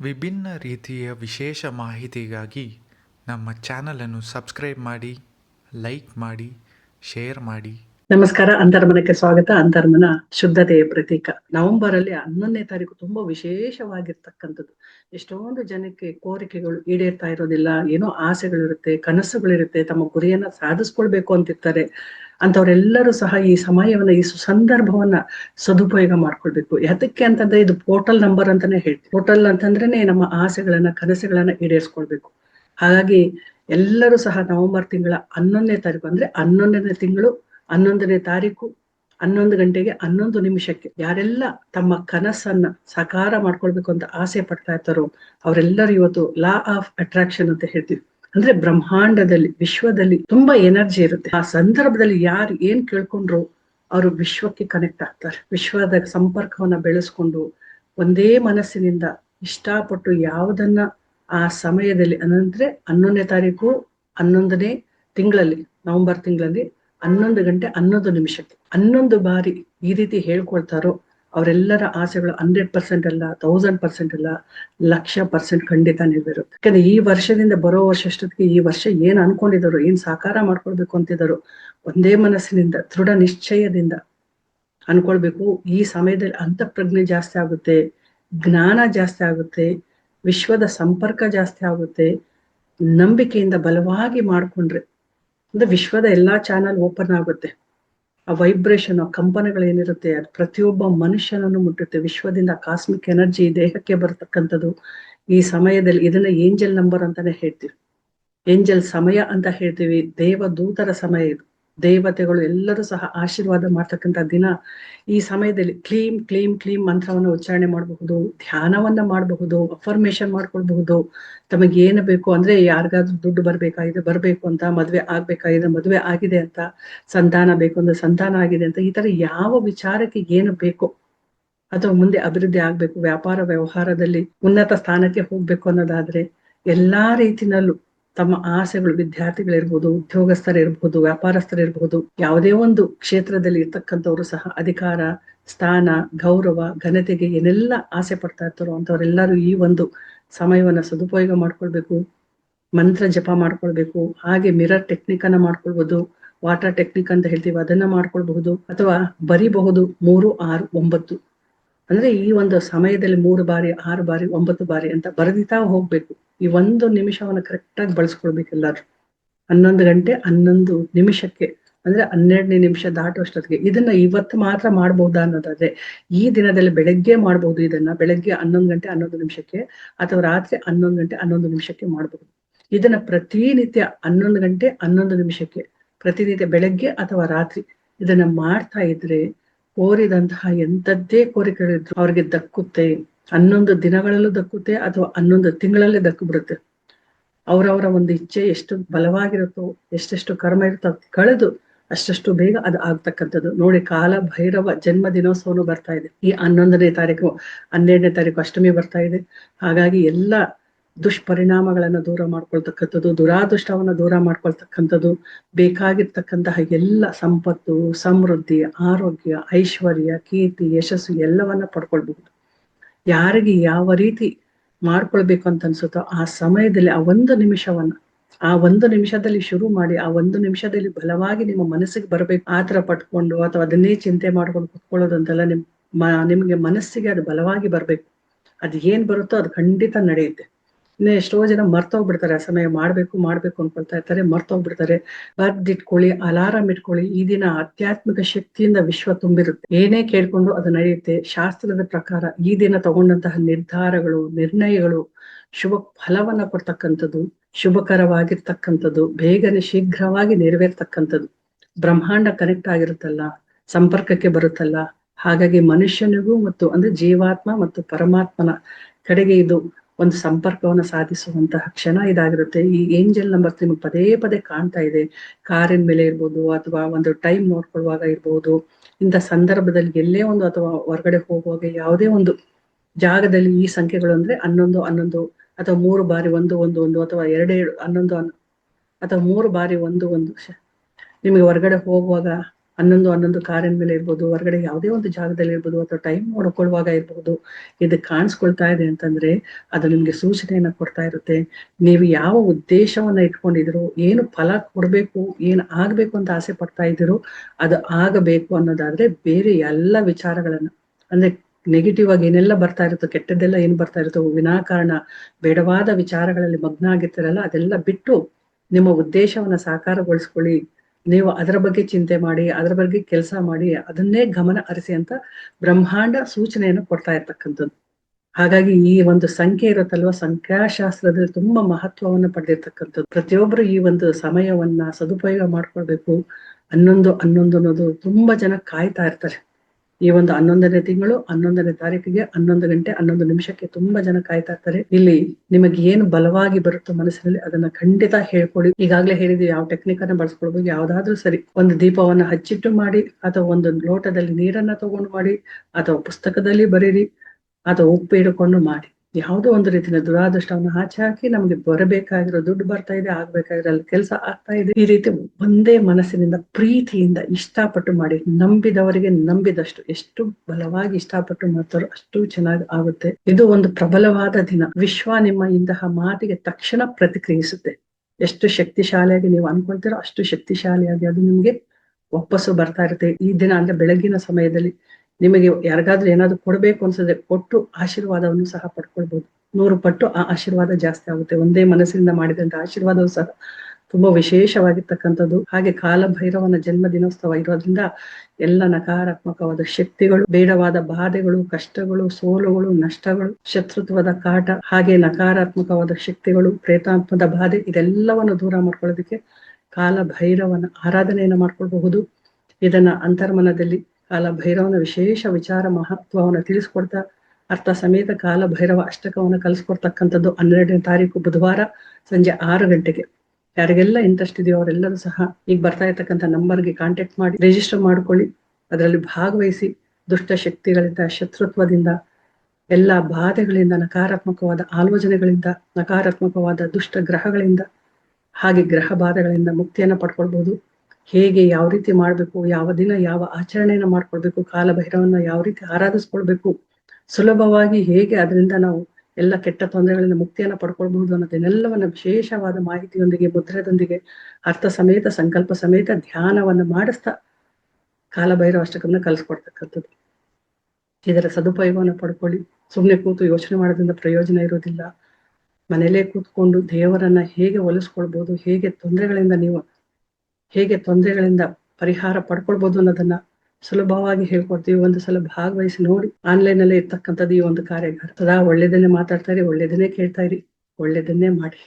ವಿಭಿನ್ನ ರೀತಿಯ ವಿಶೇಷ ಮಾಹಿತಿಗಾಗಿ ನಮ್ಮ ಚಾನಲನ್ನು ಸಬ್ಸ್ಕ್ರೈಬ್ ಮಾಡಿ, ಲೈಕ್ ಮಾಡಿ, ಶೇರ್ ಮಾಡಿ. ನಮಸ್ಕಾರ, ಅಂತರ್ಮನಕ್ಕೆ ಸ್ವಾಗತ. ಅಂತರ್ಮನ ಶುದ್ಧತೆಯ ಪ್ರತೀಕ. ನವೆಂಬರ್ ಅಲ್ಲಿ ಹನ್ನೊಂದನೇ ತಾರೀಕು ತುಂಬಾ ವಿಶೇಷವಾಗಿರ್ತಕ್ಕಂಥದ್ದು. ಎಷ್ಟೊಂದು ಜನಕ್ಕೆ ಕೋರಿಕೆಗಳು ಈಡೇರ್ತಾ ಇರೋದಿಲ್ಲ, ಏನೋ ಆಸೆಗಳಿರುತ್ತೆ, ಕನಸುಗಳಿರುತ್ತೆ, ತಮ್ಮ ಗುರಿಯನ್ನ ಸಾಧಿಸ್ಕೊಳ್ಬೇಕು ಅಂತಿರ್ತಾರೆ. ಅಂತವ್ರೆಲ್ಲರೂ ಸಹ ಈ ಸಮಯವನ್ನ, ಈ ಸಂದರ್ಭವನ್ನ ಸದುಪಯೋಗ ಮಾಡ್ಕೊಳ್ಬೇಕು. ಯಾತಕ್ಕೆ ಅಂತಂದ್ರೆ ಇದು ಪೋರ್ಟಲ್ ನಂಬರ್ ಅಂತಾನೆ ಹೇಳ್ತೀವಿ ಪೋರ್ಟಲ್ ಅಂತಂದ್ರೇನೆ ನಮ್ಮ ಆಸೆಗಳನ್ನ, ಕನಸುಗಳನ್ನ ಈಡೇರಿಸ್ಕೊಳ್ಬೇಕು. ಹಾಗಾಗಿ ಎಲ್ಲರೂ ಸಹ ನವೆಂಬರ್ ತಿಂಗಳ ಹನ್ನೊಂದನೇ ತಾರೀಕು, ಅಂದ್ರೆ ಹನ್ನೊಂದನೇ ತಿಂಗಳು, ಹನ್ನೊಂದನೇ ತಾರೀಕು, ಹನ್ನೊಂದು ಗಂಟೆಗೆ ಹನ್ನೊಂದು ನಿಮಿಷಕ್ಕೆ ಯಾರೆಲ್ಲ ತಮ್ಮ ಕನಸನ್ನ ಸಾಕಾರ ಮಾಡ್ಕೊಳ್ಬೇಕು ಅಂತ ಆಸೆ ಪಡ್ತಾ ಇರ್ತಾರೋ, ಅವರೆಲ್ಲರೂ ಇವತ್ತು ಲಾ ಆಫ್ ಅಟ್ರಾಕ್ಷನ್ ಅಂತ ಹೇಳ್ತೀವಿ. ಅಂದ್ರೆ ಬ್ರಹ್ಮಾಂಡದಲ್ಲಿ, ವಿಶ್ವದಲ್ಲಿ ತುಂಬಾ ಎನರ್ಜಿ ಇರುತ್ತೆ. ಆ ಸಂದರ್ಭದಲ್ಲಿ ಯಾರು ಏನ್ ಕೇಳ್ಕೊಂಡ್ರು ಅವರು ವಿಶ್ವಕ್ಕೆ ಕನೆಕ್ಟ್ ಆಗ್ತಾರೆ. ವಿಶ್ವದ ಸಂಪರ್ಕವನ್ನ ಬೆಳೆಸ್ಕೊಂಡು ಒಂದೇ ಮನಸ್ಸಿನಿಂದ ಇಷ್ಟಪಟ್ಟು ಯಾವುದನ್ನ ಆ ಸಮಯದಲ್ಲಿ, ಅಂದ್ರೆ ಹನ್ನೊಂದನೇ ತಾರೀಕು ಹನ್ನೊಂದನೇ ತಿಂಗಳಲ್ಲಿ, ನವೆಂಬರ್ ತಿಂಗಳಲ್ಲಿ ಹನ್ನೊಂದು ಗಂಟೆ ಹನ್ನೊಂದು ನಿಮಿಷಕ್ಕೆ, ಹನ್ನೊಂದು ಬಾರಿ ಈ ರೀತಿ ಹೇಳ್ಕೊಳ್ತಾರೋ ಅವರೆಲ್ಲರ ಆಸೆಗಳು ಹಂಡ್ರೆಡ್ ಪರ್ಸೆಂಟ್ ಅಲ್ಲ ತೌಸಂಡ್ ಪರ್ಸೆಂಟ್ ಅಲ್ಲ, ಲಕ್ಷ ಪರ್ಸೆಂಟ್ ಖಂಡಿತ ನೆರವೇರುತ್ತೆ. ಯಾಕಂದ್ರೆ ಈ ವರ್ಷದಿಂದ ಬರೋ ವರ್ಷ ಅಷ್ಟೊತ್ತಿಗೆ ಈ ವರ್ಷ ಏನ್ ಅನ್ಕೊಂಡಿದ್ರು ಏನ್ ಸಾಕಾರ ಮಾಡ್ಕೊಳ್ಬೇಕು ಅಂತಿದ್ರು ಒಂದೇ ಮನಸ್ಸಿನಿಂದ, ದೃಢ ನಿಶ್ಚಯದಿಂದ ಅನ್ಕೊಳ್ಬೇಕು. ಈ ಸಮಯದಲ್ಲಿ ಅಂತಃಪ್ರಜ್ಞೆ ಜಾಸ್ತಿ ಆಗುತ್ತೆ, ಜ್ಞಾನ ಜಾಸ್ತಿ ಆಗುತ್ತೆ, ವಿಶ್ವದ ಸಂಪರ್ಕ ಜಾಸ್ತಿ ಆಗುತ್ತೆ. ನಂಬಿಕೆಯಿಂದ ಬಲವಾಗಿ ಮಾಡ್ಕೊಂಡ್ರೆ, ಅಂದ್ರೆ ವಿಶ್ವದ ಎಲ್ಲಾ ಚಾನಲ್ ಓಪನ್ ಆಗುತ್ತೆ. ಆ ವೈಬ್ರೇಷನ್ ಆ ಕಂಪನಗಳೇನಿರುತ್ತೆ, ಅದು ಪ್ರತಿಯೊಬ್ಬ ಮನುಷ್ಯನನ್ನು ಮುಟ್ಟುತ್ತೆ. ವಿಶ್ವದಿಂದ ಕಾಸ್ಮಿಕ್ ಎನರ್ಜಿ ದೇಹಕ್ಕೆ ಬರತಕ್ಕಂಥದ್ದು ಈ ಸಮಯದಲ್ಲಿ ಇದನ್ನ ಏಂಜಲ್ ನಂಬರ್ ಅಂತಾನೆ ಹೇಳ್ತೀವಿ. ಏಂಜಲ್ ಸಮಯ ಅಂತ ಹೇಳ್ತೀವಿ. ದೇವ ದೂತರ ಸಮಯ ಇದು. ದೇವತೆಗಳು ಎಲ್ಲರೂ ಸಹ ಆಶೀರ್ವಾದ ಮಾಡ್ತಕ್ಕಂಥ ದಿನ. ಈ ಸಮಯದಲ್ಲಿ ಕ್ಲೀಮ್ ಕ್ಲೀಮ್ ಕ್ಲೀಮ್ ಮಂತ್ರವನ್ನ ಉಚ್ಚಾರಣೆ ಮಾಡಬಹುದು, ಧ್ಯಾನವನ್ನ ಮಾಡಬಹುದು ಅಫರ್ಮೇಶನ್ ಮಾಡ್ಕೊಳ್ಬಹುದು. ತಮಗೆ ಏನು ಬೇಕು ಅಂದ್ರೆ ಯಾರಿಗಾದ್ರೂ ದುಡ್ಡು ಬರ್ಬೇಕಾಗಿದೆ, ಬರ್ಬೇಕು ಅಂತ, ಮದ್ವೆ ಆಗ್ಬೇಕಾಗಿದೆ, ಮದ್ವೆ ಆಗಿದೆ ಅಂತ, ಸಂತಾನ ಬೇಕು ಅಂದ್ರೆ ಸಂತಾನ ಆಗಿದೆ ಅಂತ, ಈ ತರ ಯಾವ ವಿಚಾರಕ್ಕೆ ಏನು ಬೇಕು? ಅಥವಾ ಮುಂದೆ ಅಭಿವೃದ್ಧಿ ಆಗ್ಬೇಕು, ವ್ಯಾಪಾರ ವ್ಯವಹಾರದಲ್ಲಿ ಉನ್ನತ ಸ್ಥಾನಕ್ಕೆ ಹೋಗ್ಬೇಕು ಅನ್ನೋದಾದ್ರೆ ಎಲ್ಲಾ ರೀತಿನಲ್ಲೂ ತಮ್ಮ ಆಸೆಗಳು ವಿದ್ಯಾರ್ಥಿಗಳಿರ್ಬೋದು, ಉದ್ಯೋಗಸ್ಥರಿರ್ಬೋದು, ವ್ಯಾಪಾರಸ್ಥರಿರ್ಬೋದು, ಯಾವುದೇ ಒಂದು ಕ್ಷೇತ್ರದಲ್ಲಿ ಇರ್ತಕ್ಕಂಥವ್ರು ಸಹ ಅಧಿಕಾರ, ಸ್ಥಾನ, ಗೌರವ, ಘನತೆಗೆ ಏನೆಲ್ಲ ಆಸೆ ಪಡ್ತಾ ಇರ್ತಾರೋ ಅಂತವರೆಲ್ಲರೂ ಈ ಒಂದು ಸಮಯವನ್ನ ಸದುಪಯೋಗ ಮಾಡ್ಕೊಳ್ಬೇಕು. ಮಂತ್ರ ಜಪ ಮಾಡ್ಕೊಳ್ಬೇಕು. ಹಾಗೆ ಮಿರರ್ ಟೆಕ್ನಿಕ್ ಅನ್ನ ಮಾಡ್ಕೊಳ್ಬಹುದು ವಾಟರ್ ಟೆಕ್ನಿಕ್ ಅಂತ ಹೇಳ್ತೀವಿ, ಅದನ್ನ ಮಾಡ್ಕೊಳ್ಬಹುದು. ಅಥವಾ ಬರಿಬಹುದು ಮೂರು, ಆರು, ಒಂಬತ್ತು. ಅಂದ್ರೆ ಈ ಒಂದು ಸಮಯದಲ್ಲಿ ಮೂರು ಬಾರಿ, ಆರು ಬಾರಿ, ಒಂಬತ್ತು ಬಾರಿ ಅಂತ ಬರೆದಿತಾ ಹೋಗ್ಬೇಕು. ಈ ಒಂದು ನಿಮಿಷವನ್ನ ಕರೆಕ್ಟಾಗಿ ಬಳಸ್ಕೊಳ್ಬೇಕು ಎಲ್ಲಾರು. ಹನ್ನೊಂದು ಗಂಟೆ, ಹನ್ನೊಂದು ನಿಮಿಷಕ್ಕೆ, ಅಂದ್ರೆ ಹನ್ನೆರಡನೇ ನಿಮಿಷ ದಾಟುವಷ್ಟೊತ್ತಿಗೆ. ಇದನ್ನ ಇವತ್ತು ಮಾತ್ರ ಮಾಡಬಹುದಾ ಅನ್ನೋದಾದ್ರೆ, ಈ ದಿನದಲ್ಲಿ ಬೆಳಗ್ಗೆ ಮಾಡ್ಬಹುದು ಇದನ್ನ. ಬೆಳಗ್ಗೆ ಹನ್ನೊಂದು ಗಂಟೆ, ಹನ್ನೊಂದು ನಿಮಿಷಕ್ಕೆ, ಅಥವಾ ರಾತ್ರಿ ಹನ್ನೊಂದು ಗಂಟೆ, ಹನ್ನೊಂದು ನಿಮಿಷಕ್ಕೆ ಮಾಡಬಹುದು ಇದನ್ನ ಪ್ರತಿನಿತ್ಯ ಹನ್ನೊಂದು ಗಂಟೆ, ಹನ್ನೊಂದು ನಿಮಿಷಕ್ಕೆ, ಪ್ರತಿನಿತ್ಯ ಬೆಳಗ್ಗೆ ಅಥವಾ ರಾತ್ರಿ ಇದನ್ನ ಮಾಡ್ತಾ ಇದ್ರೆ, ಕೋರಿದಂತಹ ಎಂಥದ್ದೇ ಕೋರಿಕೆಗಳಿದ್ರು ಅವ್ರಿಗೆ ದಕ್ಕುತ್ತೆ. ಹನ್ನೊಂದು ದಿನಗಳಲ್ಲೂ ದಕ್ಕುತ್ತೆ ಅಥವಾ ಹನ್ನೊಂದು ತಿಂಗಳಲ್ಲೇ ದಕ್ಕು ಬಿಡುತ್ತೆ ಅವರವರ ಒಂದು ಇಚ್ಛೆ ಎಷ್ಟು ಬಲವಾಗಿರುತ್ತೋ, ಎಷ್ಟೆಷ್ಟು ಕರ್ಮ ಇರುತ್ತೋ ಕಳೆದು ಅಷ್ಟಷ್ಟು ಬೇಗ ಅದು ಆಗ್ತಕ್ಕಂಥದ್ದು. ನೋಡಿ, ಕಾಲ ಭೈರವ ಜನ್ಮ ದಿನೋತ್ಸವನು ಬರ್ತಾ ಇದೆ. ಈ ಹನ್ನೊಂದನೇ ತಾರೀಕು, ಹನ್ನೆರಡನೇ ತಾರೀಕು ಅಷ್ಟಮಿ ಬರ್ತಾ ಇದೆ. ಹಾಗಾಗಿ ಎಲ್ಲ ದುಷ್ಪರಿಣಾಮಗಳನ್ನ ದೂರ ಮಾಡ್ಕೊಳ್ತಕ್ಕಂಥದ್ದು, ದುರಾದೃಷ್ಟವನ್ನ ದೂರ ಮಾಡ್ಕೊಳ್ತಕ್ಕಂಥದ್ದು, ಬೇಕಾಗಿರ್ತಕ್ಕಂತಹ ಎಲ್ಲ ಸಂಪತ್ತು, ಸಮೃದ್ಧಿ, ಆರೋಗ್ಯ, ಐಶ್ವರ್ಯ, ಕೀರ್ತಿ, ಯಶಸ್ಸು ಎಲ್ಲವನ್ನ ಪಡ್ಕೊಳ್ಬಹುದು. ಯಾರಿಗೆ ಯಾವ ರೀತಿ ಮಾಡ್ಕೊಳ್ಬೇಕು ಅಂತ ಅನ್ಸುತ್ತೋ ಆ ಸಮಯದಲ್ಲಿ, ಆ ಒಂದು ನಿಮಿಷವನ್ನ, ಆ ಒಂದು ನಿಮಿಷದಲ್ಲಿ ಶುರು ಮಾಡಿ, ಆ ಒಂದು ನಿಮಿಷದಲ್ಲಿ ಬಲವಾಗಿ ನಿಮ್ಮ ಮನಸ್ಸಿಗೆ ಬರಬೇಕು. ಆತರ ಪಟ್ಕೊಂಡು ಅಥವಾ ಅದನ್ನೇ ಚಿಂತೆ ಮಾಡ್ಕೊಂಡು ಕುತ್ಕೊಳ್ಳೋದಂತೆಲ್ಲ ನಿಮ್ ನಿಮ್ ನಿಮ್ಗೆ ಮನಸ್ಸಿಗೆ ಅದು ಬಲವಾಗಿ ಬರ್ಬೇಕು. ಅದ್ ಏನ್ ಬರುತ್ತೋ ಅದು ಖಂಡಿತ ನಡೆಯುತ್ತೆ. ಇನ್ನು ಎಷ್ಟೋ ಜನ ಮರ್ತೋಗ್ಬಿಡ್ತಾರೆ, ಆ ಸಮಯ ಮಾಡ್ಬೇಕು ಮಾಡ್ಬೇಕು ಅನ್ಕೊಳ್ತಾ ಇರ್ತಾರೆ, ಮರ್ತೋಗ್ಬಿಡ್ತಾರೆ. ಬರ್ದಿಟ್ಕೊಳ್ಳಿ ಅಲಾರಾಮ್ ಇಟ್ಕೊಳ್ಳಿ, ಈ ದಿನ ಆಧ್ಯಾತ್ಮಿಕ ಶಕ್ತಿಯಿಂದ ವಿಶ್ವ ತುಂಬಿರುತ್ತೆ. ಏನೇ ಕೇಳ್ಕೊಂಡು ಅದು ನಡೆಯುತ್ತೆ. ಶಾಸ್ತ್ರದ ಪ್ರಕಾರ ಈ ದಿನ ತಗೊಂಡಂತಹ ನಿರ್ಧಾರಗಳು, ನಿರ್ಣಯಗಳು ಶುಭ ಫಲವನ್ನ ಕೊಡ್ತಕ್ಕಂಥದ್ದು, ಶುಭಕರವಾಗಿರ್ತಕ್ಕಂಥದ್ದು, ಬೇಗನೆ ಶೀಘ್ರವಾಗಿ ನೆರವೇರ್ತಕ್ಕಂಥದ್ದು. ಬ್ರಹ್ಮಾಂಡ ಕನೆಕ್ಟ್ ಆಗಿರುತ್ತಲ್ಲ, ಸಂಪರ್ಕಕ್ಕೆ ಬರುತ್ತಲ್ಲ, ಹಾಗಾಗಿ ಮನುಷ್ಯನಿಗೂ ಮತ್ತು ಅಂದ್ರೆ ಜೀವಾತ್ಮ ಮತ್ತು ಪರಮಾತ್ಮನ ಕಡೆಗೆ ಇದು ಒಂದು ಸಂಪರ್ಕವನ್ನು ಸಾಧಿಸುವಂತಹ ಕ್ಷಣ ಇದಾಗಿರುತ್ತೆ. ಈ ಏಂಜಲ್ ನಂಬರ್ ನಿಮಗೆ ಪದೇ ಪದೇ ಕಾಣ್ತಾ ಇದೆ. ಕಾರಿನ ಮೇಲೆ ಇರ್ಬೋದು, ಅಥವಾ ಒಂದು ಟೈಮ್ ನೋಡ್ಕೊಳ್ಳುವಾಗ ಇರ್ಬೋದು, ಇಂಥ ಸಂದರ್ಭದಲ್ಲಿ ಎಲ್ಲೇ ಒಂದು ಅಥವಾ ಹೊರಗಡೆ ಹೋಗುವಾಗ ಯಾವುದೇ ಒಂದು ಜಾಗದಲ್ಲಿ ಈ ಸಂಖ್ಯೆಗಳು ಅಂದ್ರೆ ಹನ್ನೊಂದು ಹನ್ನೊಂದು, ಅಥವಾ ಮೂರು ಬಾರಿ ಒಂದು ಒಂದು ಒಂದು, ಅಥವಾ ಎರಡೆರಡು ಹನ್ನೊಂದು ಹನ್ನೊ ಅಥವಾ ಮೂರು ಬಾರಿ ಒಂದು ಒಂದು ನಿಮಗೆ ಹೊರಗಡೆ ಹೋಗುವಾಗ ಹನ್ನೊಂದು ಹನ್ನೊಂದು ಕಾರಿನ ಮೇಲೆ ಇರ್ಬೋದು, ಹೊರಗಡೆ ಯಾವುದೇ ಒಂದು ಜಾಗದಲ್ಲಿ ಇರ್ಬೋದು ಅಥವಾ ಟೈಮ್ ನೋಡ್ಕೊಳ್ಳುವಾಗ ಇರ್ಬೋದು, ಇದು ಕಾಣಿಸ್ಕೊಳ್ತಾ ಇದೆ ಅಂತಂದ್ರೆ ಅದು ನಿಮ್ಗೆ ಸೂಚನೆಯನ್ನ ಕೊಡ್ತಾ ಇರುತ್ತೆ. ನೀವು ಯಾವ ಉದ್ದೇಶವನ್ನ ಇಟ್ಕೊಂಡಿದ್ರು ಏನು ಫಲ ಕೊಡ್ಬೇಕು, ಏನು ಆಗ್ಬೇಕು ಅಂತ ಆಸೆ ಪಡ್ತಾ ಇದ್ರು ಅದು ಆಗಬೇಕು ಅನ್ನೋದಾದ್ರೆ ಬೇರೆ ಎಲ್ಲ ವಿಚಾರಗಳನ್ನ, ಅಂದ್ರೆ ನೆಗೆಟಿವ್ ಆಗಿ ಏನೆಲ್ಲ ಬರ್ತಾ ಇರುತ್ತೋ, ಕೆಟ್ಟದ್ದೆಲ್ಲ ಏನ್ ಬರ್ತಾ ಇರುತ್ತೋ, ವಿನಾಕಾರಣ, ಬೇಡವಾದ ವಿಚಾರಗಳಲ್ಲಿ ಮಗ್ನ ಆಗಿರ್ತಾರಲ್ಲ ಅದೆಲ್ಲ ಬಿಟ್ಟು ನಿಮ್ಮ ಉದ್ದೇಶವನ್ನ ಸಾಕಾರಗೊಳಿಸ್ಕೊಳ್ಳಿ. ನೀವು ಅದರ ಬಗ್ಗೆ ಚಿಂತೆ ಮಾಡಿ, ಅದರ ಬಗ್ಗೆ ಕೆಲಸ ಮಾಡಿ, ಅದನ್ನೇ ಗಮನ ಹರಿಸಿ ಅಂತ ಬ್ರಹ್ಮಾಂಡ ಸೂಚನೆಯನ್ನು ಕೊಡ್ತಾ ಇರ್ತಕ್ಕಂಥದ್ದು. ಹಾಗಾಗಿ ಈ ಒಂದು ಸಂಖ್ಯೆ ಇರುತ್ತಲ್ವ? ಸಂಖ್ಯಾಶಾಸ್ತ್ರದಲ್ಲಿ ತುಂಬಾ ಮಹತ್ವವನ್ನು ಪಡೆದಿರ್ತಕ್ಕಂಥದ್ದು. ಪ್ರತಿಯೊಬ್ಬರು ಈ ಒಂದು ಸಮಯವನ್ನ ಸದುಪಯೋಗ ಮಾಡ್ಕೊಳ್ಬೇಕು ಹನ್ನೊಂದು ಹನ್ನೊಂದು ಅನ್ನೋದು ತುಂಬಾ ಜನ ಕಾಯ್ತಾ ಇರ್ತಾರೆ. ಈ ಒಂದು ಹನ್ನೊಂದನೇ ತಿಂಗಳು, ಹನ್ನೊಂದನೇ ತಾರೀಕಿಗೆ ಹನ್ನೊಂದು ಗಂಟೆ, ಹನ್ನೊಂದು ನಿಮಿಷಕ್ಕೆ ತುಂಬಾ ಜನ ಕಾಯ್ತಾ ಇರ್ತಾರೆ. ಇಲ್ಲಿ ನಿಮಗೆ ಏನು ಬಲವಾಗಿ ಬರುತ್ತೋ ಮನಸ್ಸಿನಲ್ಲಿ ಅದನ್ನ ಖಂಡಿತ ಹೇಳ್ಕೊಡಿ. ಈಗಾಗಲೇ ಹೇಳಿದ್ವಿ ಯಾವ ಟೆಕ್ನಿಕ್ ಅನ್ನ ಬಳಸ್ಕೊಳ್ಬೋದು, ಯಾವ್ದಾದ್ರೂ ಸರಿ. ಒಂದು ದೀಪವನ್ನ ಹಚ್ಚಿಟ್ಟು ಮಾಡಿ, ಅಥವಾ ಒಂದು ಲೋಟದಲ್ಲಿ ನೀರನ್ನ ತಗೊಂಡು ಮಾಡಿ, ಅಥವಾ ಪುಸ್ತಕದಲ್ಲಿ ಬರೀರಿ, ಅಥವಾ ಉಪ್ಪು ಇಡ್ಕೊಂಡು ಮಾಡಿ. ಯಾವುದೋ ಒಂದು ರೀತಿಯ ದುರಾದೃಷ್ಟವನ್ನು ಆಚೆ ಹಾಕಿ ನಮ್ಗೆ ಬರಬೇಕಾಗಿರೋ ದುಡ್ಡು ಬರ್ತಾ ಇದೆ, ಆಗ್ಬೇಕಾಗಿರೋ ಅಲ್ಲಿ ಕೆಲಸ ಆಗ್ತಾ ಇದೆ, ಈ ರೀತಿ ಒಂದೇ ಮನಸ್ಸಿನಿಂದ, ಪ್ರೀತಿಯಿಂದ ಇಷ್ಟಪಟ್ಟು ಮಾಡಿ, ನಂಬಿದವರಿಗೆ ನಂಬಿದಷ್ಟು ಎಷ್ಟು ಬಲವಾಗಿ ಇಷ್ಟಪಟ್ಟು ಮಾಡ್ತಾರೋ ಅಷ್ಟು ಚೆನ್ನಾಗಿ ಆಗುತ್ತೆ. ಇದು ಒಂದು ಪ್ರಬಲವಾದ ದಿನ. ವಿಶ್ವ ನಿಮ್ಮ ಇಂತಹ ಮಾತಿಗೆ ತಕ್ಷಣ ಪ್ರತಿಕ್ರಿಯಿಸುತ್ತೆ. ಎಷ್ಟು ಶಕ್ತಿಶಾಲಿಯಾಗಿ ನೀವು ಅನ್ಕೊಳ್ತೀರೋ ಅಷ್ಟು ಶಕ್ತಿಶಾಲಿಯಾಗಿ ಅದು ನಿಮ್ಗೆ ವಾಪಸ್ಸು ಬರ್ತಾ ಇರುತ್ತೆ. ಈ ದಿನ ಅಂದ್ರೆ ಬೆಳಗಿನ ಸಮಯದಲ್ಲಿ ನಿಮಗೆ ಯಾರಿಗಾದ್ರೂ ಏನಾದ್ರು ಕೊಡಬೇಕು ಅನ್ಸಿದ್ರೆ ಕೊಟ್ಟು ಆಶೀರ್ವಾದವನ್ನು ಸಹ ಪಡ್ಕೊಳ್ಬಹುದು ನೂರು ಪಟ್ಟು ಆ ಆಶೀರ್ವಾದ ಜಾಸ್ತಿ ಆಗುತ್ತೆ. ಒಂದೇ ಮನಸ್ಸಿನಿಂದ ಮಾಡಿದಂತ ಆಶೀರ್ವಾದವು ಸಹ ತುಂಬಾ ವಿಶೇಷವಾಗಿರ್ತಕ್ಕಂಥದ್ದು. ಹಾಗೆ ಕಾಲಭೈರವನ ಜನ್ಮ ದಿನೋತ್ಸವ ಇರೋದ್ರಿಂದ ಎಲ್ಲ ನಕಾರಾತ್ಮಕವಾದ ಶಕ್ತಿಗಳು, ಬೇಡವಾದ ಬಾಧೆಗಳು, ಕಷ್ಟಗಳು, ಸೋಲುಗಳು, ನಷ್ಟಗಳು, ಶತ್ರುತ್ವದ ಕಾಟ, ಹಾಗೆ ನಕಾರಾತ್ಮಕವಾದ ಶಕ್ತಿಗಳು, ಪ್ರೇತಾತ್ಮದ ಬಾಧೆ, ಇದೆಲ್ಲವನ್ನು ದೂರ ಮಾಡ್ಕೊಳ್ಳೋದಕ್ಕೆ ಕಾಲ ಭೈರವನ ಆರಾಧನೆಯನ್ನ ಮಾಡ್ಕೊಳ್ಬಹುದು. ಇದನ್ನ ಅಂತರ್ಮನದಲ್ಲಿ ಕಾಲ ಭೈರವನ ವಿಶೇಷ ವಿಚಾರ ಮಹತ್ವವನ್ನು ತಿಳಿಸ್ಕೊಡ್ತಾ, ಅರ್ಥ ಸಮೇತ ಕಾಲ ಭೈರವ ಅಷ್ಟಕವನ್ನು ಕಲಿಸ್ಕೊಡ್ತಕ್ಕಂಥದ್ದು ಹನ್ನೆರಡನೇ ತಾರೀಕು ಬುಧವಾರ ಸಂಜೆ ಆರು ಗಂಟೆಗೆ. ಯಾರಿಗೆಲ್ಲ ಇಂಟ್ರೆಸ್ಟ್ ಇದೆಯೋ ಅವರೆಲ್ಲರೂ ಸಹ ಈಗ ಬರ್ತಾ ಇರ್ತಕ್ಕಂಥ ನಂಬರ್ಗೆ ಕಾಂಟ್ಯಾಕ್ಟ್ ಮಾಡಿ ರಿಜಿಸ್ಟರ್ ಮಾಡ್ಕೊಳ್ಳಿ. ಅದರಲ್ಲಿ ಭಾಗವಹಿಸಿ, ದುಷ್ಟ ಶಕ್ತಿಗಳಿಂದ, ಶತ್ರುತ್ವದಿಂದ, ಎಲ್ಲ ಬಾಧೆಗಳಿಂದ, ನಕಾರಾತ್ಮಕವಾದ ಆಲೋಚನೆಗಳಿಂದ, ನಕಾರಾತ್ಮಕವಾದ ದುಷ್ಟ ಗ್ರಹಗಳಿಂದ, ಹಾಗೆ ಗ್ರಹ ಬಾಧೆಗಳಿಂದ ಮುಕ್ತಿಯನ್ನ ಪಡ್ಕೊಳ್ಬಹುದು ಹೇಗೆ ಯಾವ ರೀತಿ ಮಾಡ್ಬೇಕು, ಯಾವ ದಿನ ಯಾವ ಆಚರಣೆಯನ್ನ ಮಾಡ್ಕೊಳ್ಬೇಕು ಕಾಲ ಭೈರವನ್ನ ಯಾವ ರೀತಿ ಆರಾಧಿಸ್ಕೊಳ್ಬೇಕು, ಸುಲಭವಾಗಿ ಹೇಗೆ ಅದರಿಂದ ನಾವು ಎಲ್ಲ ಕೆಟ್ಟ ತೊಂದರೆಗಳಿಂದ ಮುಕ್ತಿಯನ್ನ ಪಡ್ಕೊಳ್ಬಹುದು ಅನ್ನೋದನ್ನೆಲ್ಲವನ್ನ ವಿಶೇಷವಾದ ಮಾಹಿತಿಯೊಂದಿಗೆ, ಮುದ್ರೆದೊಂದಿಗೆ, ಅರ್ಥ ಸಮೇತ, ಸಂಕಲ್ಪ ಸಮೇತ ಧ್ಯಾನವನ್ನ ಮಾಡಿಸ್ತಾ ಕಾಲಭೈರವ ಅಷ್ಟಕವನ್ನ ಕಲಿಸ್ಕೊಡ್ತಕ್ಕಂಥದ್ದು. ಇದರ ಸದುಪಯೋಗವನ್ನು ಪಡ್ಕೊಳ್ಳಿ. ಸುಮ್ಮನೆ ಕೂತು ಯೋಚನೆ ಮಾಡೋದ್ರಿಂದ ಪ್ರಯೋಜನ ಇರೋದಿಲ್ಲ. ಮನೇಲೆ ಕೂತ್ಕೊಂಡು ದೇವರನ್ನ ಹೇಗೆ ಒಲಿಸ್ಕೊಳ್ಬಹುದು ಹೇಗೆ ತೊಂದರೆಗಳಿಂದ ನೀವು ಹೇಗೆ ತೊಂದರೆಗಳಿಂದ ಪರಿಹಾರ ಪಡ್ಕೊಳ್ಬಹುದು ಅನ್ನೋದನ್ನ ಸುಲಭವಾಗಿ ಹೇಳ್ಕೊಡ್ತೀವಿ. ಒಂದು ಸಲ ಭಾಗವಹಿಸಿ ನೋಡಿ. ಆನ್ಲೈನ್ ಅಲ್ಲೇ ಇರ್ತಕ್ಕಂಥದ್ದು ಈ ಒಂದು ಕಾರ್ಯಾಗಾರ. ಸದಾ ಒಳ್ಳೇದನ್ನೇ ಮಾತಾಡ್ತಾ ಇರಿ, ಒಳ್ಳೇದನ್ನೇ ಕೇಳ್ತಾ ಇರಿ, ಒಳ್ಳೇದನ್ನೇ ಮಾಡಿ.